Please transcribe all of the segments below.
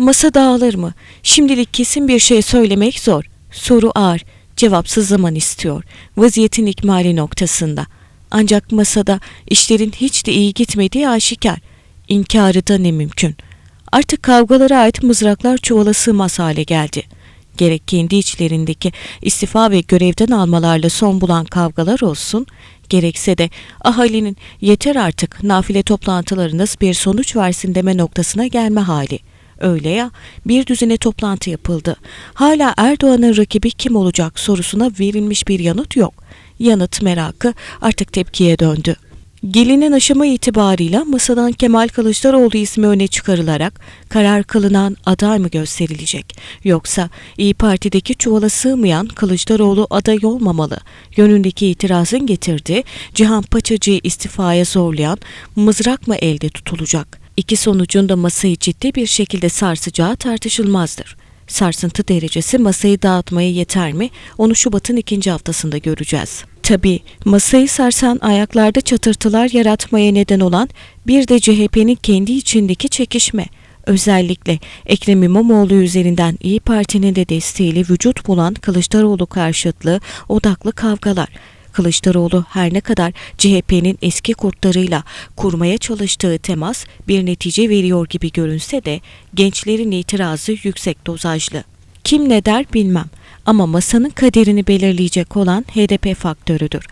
Masa dağılır mı? Şimdilik kesin bir şey söylemek zor. Soru ağır, cevapsız zaman istiyor. Vaziyetin ikmali noktasında. Ancak masada işlerin hiç de iyi gitmediği aşikar. İnkarı da ne mümkün. Artık kavgalara ait mızraklar çuvala sığmaz hale geldi. Gerek kendi içlerindeki istifa ve görevden almalarla son bulan kavgalar olsun, gerekse de ahalinin yeter artık nafile toplantılarınız bir sonuç versin deme noktasına gelme hali. Öyle ya, bir düzine toplantı yapıldı. Hala Erdoğan'ın rakibi kim olacak sorusuna verilmiş bir yanıt yok. Yanıt merakı artık tepkiye döndü. Gelinen aşama itibarıyla masadan Kemal Kılıçdaroğlu ismi öne çıkarılarak karar kılınan aday mı gösterilecek? Yoksa İyi Parti'deki çuvala sığmayan Kılıçdaroğlu aday olmamalı yönündeki itirazın getirdiği Cihan Paçacı'yı istifaya zorlayan mızrak mı elde tutulacak? İki sonucun da masayı ciddi bir şekilde sarsacağı tartışılmazdır. Sarsıntı derecesi masayı dağıtmaya yeter mi? Onu Şubat'ın ikinci haftasında göreceğiz. Tabii masayı sarsan ayaklarda çatırtılar yaratmaya neden olan bir de CHP'nin kendi içindeki çekişme. Özellikle Ekrem İmamoğlu üzerinden İyi Parti'nin de desteğiyle vücut bulan Kılıçdaroğlu karşıtlığı odaklı kavgalar. Kılıçdaroğlu her ne kadar CHP'nin eski kurtlarıyla kurmaya çalıştığı temas bir netice veriyor gibi görünse de gençlerin itirazı yüksek dozajlı. Kim ne der bilmem ama masanın kaderini belirleyecek olan HDP faktörüdür.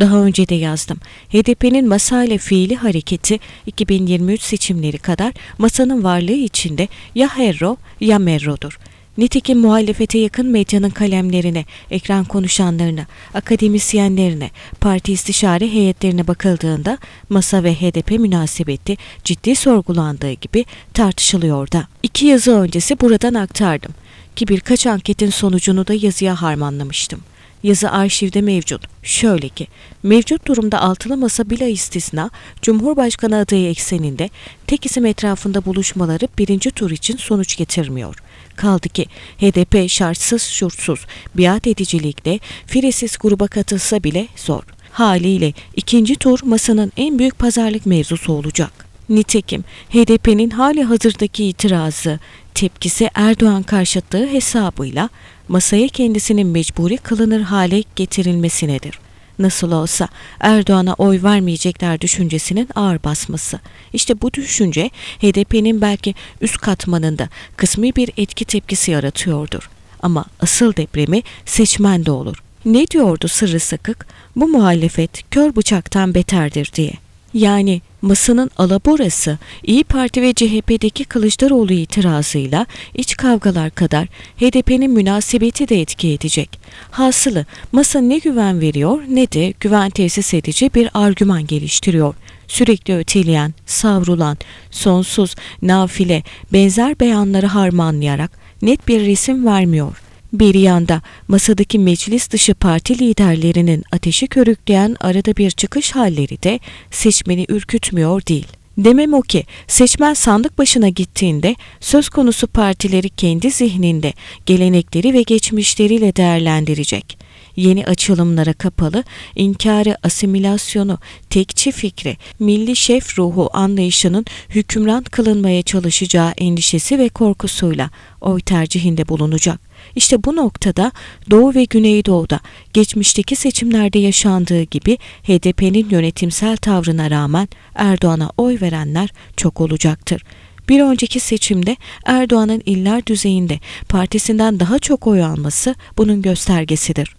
Daha önce de yazdım. HDP'nin masayla fiili hareketi 2023 seçimleri kadar masanın varlığı içinde ya herro ya merrodur. Nitekim muhalefete yakın medyanın kalemlerine, ekran konuşanlarına, akademisyenlerine, parti istişare heyetlerine bakıldığında masa ve HDP münasebeti ciddi sorgulandığı gibi tartışılıyor da. İki yazı öncesi buradan aktardım ki birkaç anketin sonucunu da yazıya harmanlamıştım. Yazı arşivde mevcut. Şöyle ki, mevcut durumda altılı masa bila istisna, Cumhurbaşkanı adayı ekseninde tek isim etrafında buluşmaları birinci tur için sonuç getirmiyor. Kaldı ki HDP şartsız şurtsuz biat edicilikle Firesiz gruba katılsa bile zor. Haliyle ikinci tur masanın en büyük pazarlık mevzusu olacak. Nitekim HDP'nin hali hazırdaki itirazı, tepkisi Erdoğan karşıtlığı hesabıyla masaya kendisinin mecburi kılınır hale getirilmesinedir. Nasıl olsa Erdoğan'a oy vermeyecekler düşüncesinin ağır basması. İşte bu düşünce HDP'nin belki üst katmanında kısmi bir etki tepkisi yaratıyordur. Ama asıl depremi seçmende olur. Ne diyordu sırrı sakık? Bu muhalefet kör bıçaktan beterdir diye. Yani masanın alaborası İyi Parti ve CHP'deki Kılıçdaroğlu itirazıyla iç kavgalar kadar HDP'nin münasebeti de etki edecek. Hasılı masa ne güven veriyor ne de güven tesis edici bir argüman geliştiriyor. Sürekli öteleyen, savrulan, sonsuz, nafile, benzer beyanları harmanlayarak net bir resim vermiyor. Bir yanda masadaki meclis dışı parti liderlerinin ateşi körükleyen arada bir çıkış halleri de seçmeni ürkütmüyor değil. Demem o ki seçmen sandık başına gittiğinde söz konusu partileri kendi zihninde gelenekleri ve geçmişleriyle değerlendirecek. Yeni açılımlara kapalı, inkarı, asimilasyonu, tekçi fikri, milli şef ruhu anlayışının hükümran kılınmaya çalışacağı endişesi ve korkusuyla oy tercihinde bulunacak. İşte bu noktada Doğu ve Güneydoğu'da geçmişteki seçimlerde yaşandığı gibi HDP'nin yönetimsel tavrına rağmen Erdoğan'a oy verenler çok olacaktır. Bir önceki seçimde Erdoğan'ın iller düzeyinde partisinden daha çok oy alması bunun göstergesidir.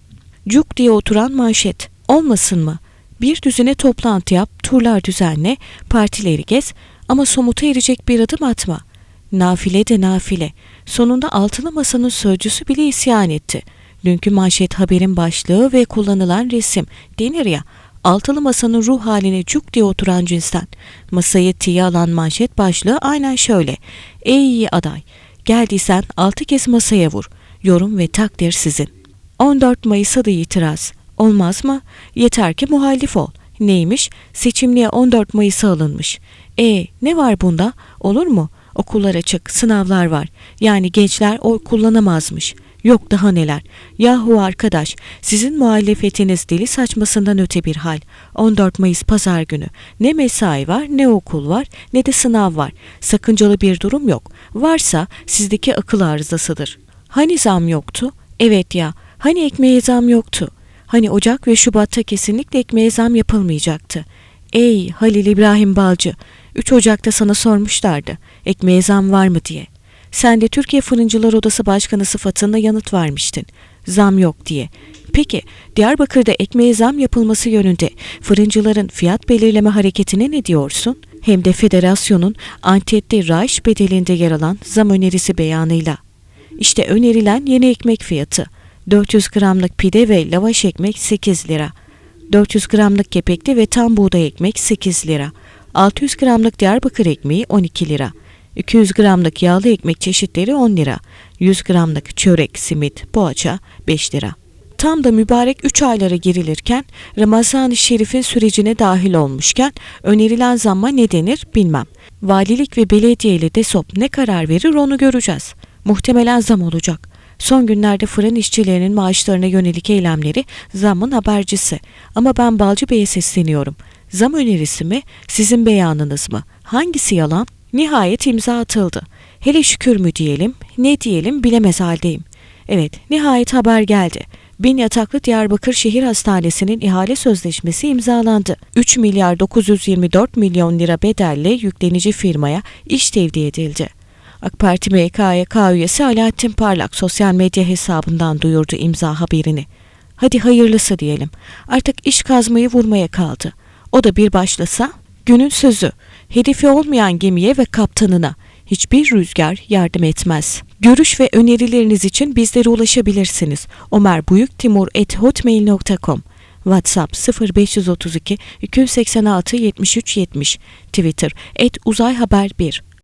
Cuk diye oturan manşet olmasın mı? Bir düzine toplantı yap, turlar düzenle, partileri gez ama somuta erecek bir adım atma. Nafile de nafile. Sonunda altılı masanın sözcüsü bile isyan etti. Dünkü manşet haberin başlığı ve kullanılan resim. Denir ya, altılı masanın ruh haline cuk diye oturan cinsten. Masayı tiye alan manşet başlığı aynen şöyle. Ey aday, geldiysen altı kez masaya vur. Yorum ve takdir sizin. 14 Mayıs'a da itiraz. Olmaz mı? Yeter ki muhalif ol. Neymiş? Seçimliğe 14 Mayıs'a alınmış. E ne var bunda? Olur mu? Okullar açık, sınavlar var. Yani gençler oy kullanamazmış. Yok daha neler. Yahu arkadaş, sizin muhalefetiniz deli saçmasından öte bir hal. 14 Mayıs pazar günü. Ne mesai var, ne okul var, ne de sınav var. Sakıncalı bir durum yok. Varsa sizdeki akıl arızasıdır. Hani zam yoktu? Evet ya. Hani ekmeğe zam yoktu? Hani Ocak ve Şubat'ta kesinlikle ekmeğe zam yapılmayacaktı. Ey Halil İbrahim Balcı, 3 Ocak'ta sana sormuşlardı. Ekmeğe zam var mı diye. Sen de Türkiye Fırıncılar Odası Başkanı sıfatında yanıt vermiştin. Zam yok diye. Peki Diyarbakır'da ekmeğe zam yapılması yönünde fırıncıların fiyat belirleme hareketine ne diyorsun? Hem de federasyonun ankette raiş bedelinde yer alan zam önerisi beyanıyla. İşte önerilen yeni ekmek fiyatı. 400 gramlık pide ve lavaş ekmek 8 lira. 400 gramlık kepekli ve tam buğday ekmek 8 lira. 600 gramlık Diyarbakır ekmeği 12 lira. 200 gramlık yağlı ekmek çeşitleri 10 lira. 100 gramlık çörek, simit, poğaça 5 lira. Tam da mübarek 3 aylara girilirken Ramazan-ı Şerif'in sürecine dahil olmuşken önerilen zamma ne denir bilmem. Valilik ve belediye ile DESOP ne karar verir onu göreceğiz. Muhtemelen zam olacak. Son günlerde fırın işçilerinin maaşlarına yönelik eylemleri zammın habercisi. Ama ben Balcı Bey'e sesleniyorum. Zam önerisi mi, sizin beyanınız mı? Hangisi yalan? Nihayet imza atıldı. Hele şükür mü diyelim, ne diyelim bilemez haldeyim. Evet, nihayet haber geldi. Bin yataklı Diyarbakır Şehir Hastanesi'nin ihale sözleşmesi imzalandı. 3 milyar 924 milyon lira bedelle yüklenici firmaya iş tevdi edildi. AK Parti MKYK üyesi Alaaddin Parlak sosyal medya hesabından duyurdu imza haberini. Hadi hayırlısı diyelim. Artık iş kazmayı vurmaya kaldı. O da bir başlasa günün sözü. Hedefi olmayan gemiye ve kaptanına hiçbir rüzgar yardım etmez. Görüş ve önerileriniz için bizlere ulaşabilirsiniz. Ömer Buyuk Timur hotmail.com WhatsApp 0532 286 73 70 Twitter et uzay haber 1